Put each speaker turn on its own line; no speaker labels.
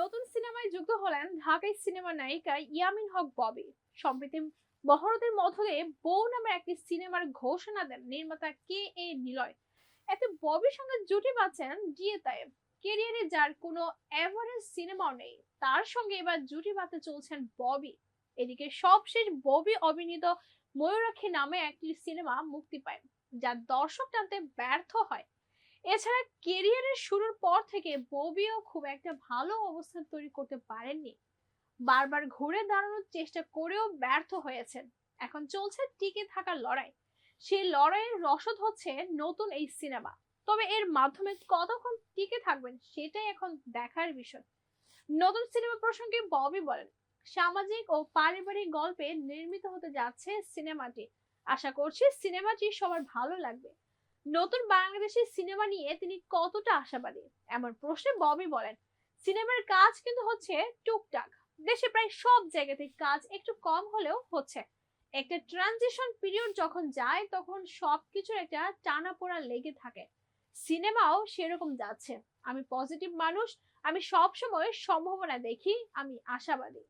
নতুন সিনেমায় যুক্ত হলেন ঢাকাই সিনেমা নায়িকা ইয়ামিন হক ববি। সম্প্রতি মহরতের মধ্য বউ নামের একটি সিনেমার ঘোষণা দেন নির্মাতা কে এ নিলয়। এতে ববির সঙ্গে জুটি বাঁচেন জিয়ে তায়েব কেরিয়ারে যার কোনো এভারেজ সিনেমাও নেই, তার সঙ্গে এবার জুটি বাঁধতে চলছেন ববি। এদিকে সবশেষ ববি অভিনীত ময়ূরাক্ষী নামে একটি সিনেমা মুক্তি পায়, যা দর্শক টানতে ব্যর্থ হয়। এছাড়া কেরিয়ারের শুরুর পর থেকে ববিও খুব একটা ভালো অবস্থান তৈরি করতে পারেননি। বারবার ঘুরে দাঁড়ানোর চেষ্টা করেও ব্যর্থ হয়েছেন। এখন চলছে টিকে থাকার লড়াই। সেই লড়াইয়ের রসদ হচ্ছে নতুন এই সিনেমা। তবে এর মাধ্যমে কতক্ষণ টিকে থাকবেন সেটাই এখন দেখার বিষয়। নতুন সিনেমা প্রসঙ্গে ববি বলেন, সামাজিক ও পারিবারিক গল্পে নির্মিত হতে যাচ্ছে সিনেমাটি। আশা করছি সিনেমাটি সবার ভালো লাগবে। নতুন বাংলাদেশি সিনেমা নিয়ে তিনি কতটা আশাবাদী? এমন প্রশ্নে ববি বলেন, সিনেমার কাজ কিন্তু হচ্ছে টুকটাক। দেশে প্রায় সব জায়গাতে কাজ একটু কম হলেও হচ্ছে। একটা ট্রানজিশন পিরিয়ড যখন যায়, তখন সবকিছুর একটা টানা পোড়া লেগে থাকে। সিনেমাও সেরকম যাচ্ছে। আমি পজিটিভ মানুষ, আমি সব সময় সম্ভাবনা দেখি, আমি আশাবাদী।